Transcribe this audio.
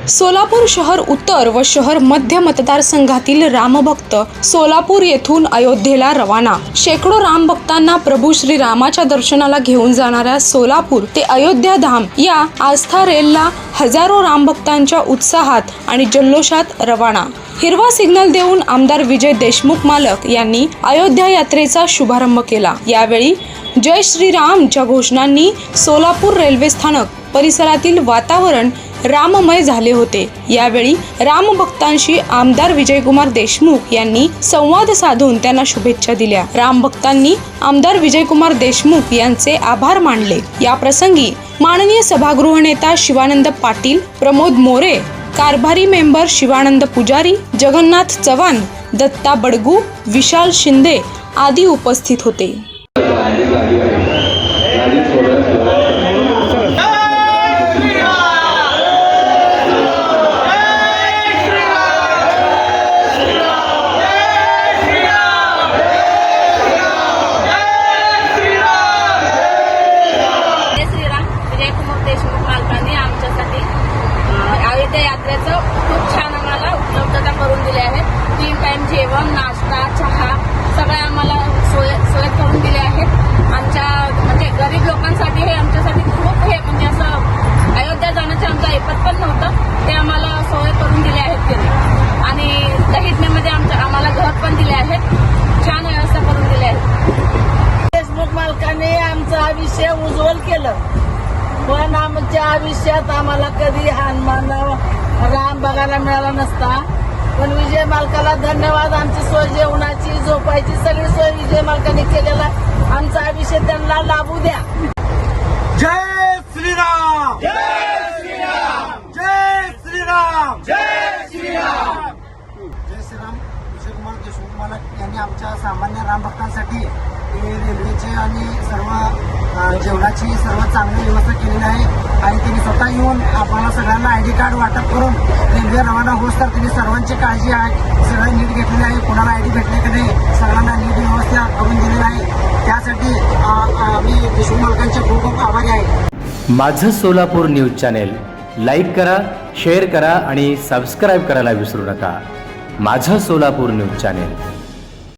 सोलापूर शहर उत्तर व शहर मध्य मतदारसंघातील रामभक्त सोलापूर येथून अयोध्येला रवाना. शेकडो रामभक्तांना प्रभू श्री रामाच्या दर्शनाला घेऊन जाणाऱ्या सोलापूर ते अयोध्या धाम या आस्था रेलला हजारो रामभक्तांच्या उत्साहात आणि जल्लोषात रवाना. हिरवा सिग्नल देऊन आमदार विजय देशमुख मालक यांनी अयोध्या यात्रेचा शुभारंभ केला. यावेळी जय श्रीरामच्या घोषणांनी सोलापूर रेल्वे स्थानक परिसरातील वातावरण राममय झाले होते. यावेळी रामभक्तांशी आमदार विजयकुमार देशमुख यांनी संवाद साधून त्यांना शुभेच्छा दिल्या. रामभक्तांनी आमदार विजयकुमार देशमुख यांचे आभार मानले. या प्रसंगी माननीय सभागृह नेता शिवानंद पाटील प्रमोद मोरे कारभारी मेंबर शिवानंद पुजारी जगन्नाथ चव्हाण दत्ता बडगू विशाल शिंदे आदी उपस्थित होते. देशमुख मालकांनी आमच्यासाठी अयोध्या यात्रेचं खूप छान आम्हाला उपलब्धता करून दिली आहे. तीन टाइम जेवण नाश्ता चहा सगळ्या आम्हाला सोय सोय करून दिल्या आहेत आमच्या म्हणजे गरीब लोकांसाठी हे आमच्यासाठी खूप हे म्हणजे असं अयोध्या जाण्याचं आमचं ऐपत पण नव्हतं. ते आम्हाला सोय करून दिल्या आहेत त्यांनी. आणि दहिटण्यामध्ये आमच्या आम्हाला घर पण दिले आहेत. छान व्यवस्था करून दिली आहे फेसबुक मालकाने आमचा विषय उज्ज्वल केलं. पण आमच्या आयुष्यात आम्हाला कधी हनुमान राम बघायला मिळाला नसता. पण विजय मालकाला धन्यवाद. आमची सोय जेवणाची झोपायची सगळी सोय विजय मालकाने केलेला. आमचं आयुष्य त्यांना लाभू द्या. जय श्रीराम! जय श्रीराम! जय श्रीराम! जय श्रीराम! जय श्रीराम. विजयकुमार देशमुख मालक यांनी आमच्या सामान्य रामभक्तांसाठी हे रेल्वेचे आणि सर्व जेवणाची सर्व चांगली व्यवस्था केलेली आहे. आणि त्यांनी स्वतः येऊन आपल्याला सगळ्यांना आय डी कार्ड वाटप करून रेल्वे रवाना होत तर त्यांनी सर्वांची काळजी आहे सगळं नीट घेतलेली आहे. कोणाला आय डी भेटले की नाही सगळ्यांना नीट व्यवस्था करून दिलेली आहे. त्यासाठी आम्ही देशमुख मालकांचे खूप खूप आभारी आहे. माझं सोलापूर न्यूज चॅनेल लाईक करा शेअर करा आणि सबस्क्राईब करायला विसरू नका. माझं सोलापूर न्यूज चॅनेल.